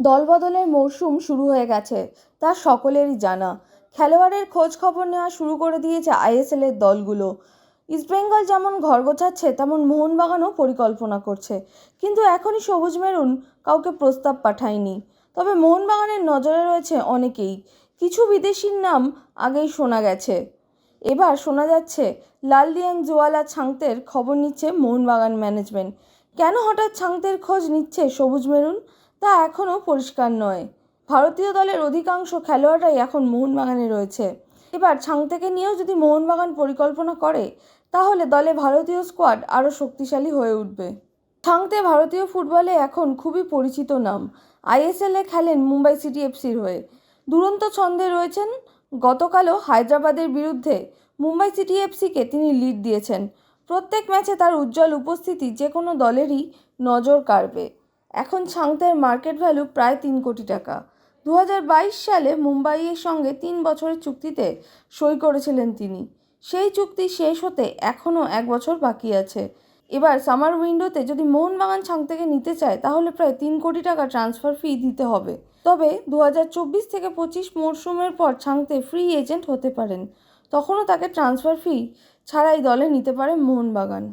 দলবদলের মরশুম শুরু হয়ে গেছে, তা সকলেরই জানা। খেলোয়াড়ের খোঁজ খবর নেওয়া শুরু করে দিয়েছে আইএসএলের দলগুলো। ইস্টবেঙ্গল যেমন ঘর গোছাচ্ছে, তেমন মোহনবাগানও পরিকল্পনা করছে। কিন্তু এখনই সবুজ মেরুন কাউকে প্রস্তাব পাঠায়নি। তবে মোহনবাগানের নজরে রয়েছে অনেকেই। কিছু বিদেশির নাম আগেই শোনা গেছে। এবার শোনা যাচ্ছে, লাল লালদিয়াং জোয়ালা ছাংতের খবর নিচ্ছে মোহনবাগান ম্যানেজমেন্ট। কেন হঠাৎ ছাংতের খোঁজ নিচ্ছে সবুজ মেরুন? তা এখনও পরিষ্কার নয়। ভারতীয় দলের অধিকাংশ খেলোয়াড়রাই এখন মোহনবাগানে রয়েছে। এবার ছাংতেকে নিয়েও যদি মোহনবাগান পরিকল্পনা করে, তাহলে দলে ভারতীয় স্কোয়াড আরও শক্তিশালী হয়ে উঠবে। ছাংতে ভারতীয় ফুটবলে এখন খুবই পরিচিত নাম। আইএসএলে খেলেন মুম্বাই সিটি এফসির হয়ে। দুরন্ত ছন্দে রয়েছেন। গতকালও হায়দ্রাবাদের বিরুদ্ধে মুম্বাই সিটি এফসিকে তিনি লিড দিয়েছেন। প্রত্যেক ম্যাচে তার উজ্জ্বল উপস্থিতি যে কোনো দলেরই নজর কাড়বে। এখন ছাংতের মার্কেট ভ্যালু প্রায় তিন কোটি টাকা। দু হাজার বাইশ সালে মুম্বাইয়ের সঙ্গে তিন বছরের চুক্তিতে সই করেছিলেন তিনি। সেই চুক্তি শেষ হতে এখনও এক বছর বাকি আছে। এবার সামার উইন্ডোতে যদি মোহনবাগান ছাংতেকে নিতে চায়, তাহলে প্রায় তিন কোটি টাকা ট্রান্সফার ফি দিতে হবে। তবে দু হাজার চব্বিশ থেকে পঁচিশ মরশুমের পর ছাংতে ফ্রি এজেন্ট হতে পারেন। তখনও তাকে ট্রান্সফার ফি ছাড়াই দলে নিতে পারে মোহনবাগান।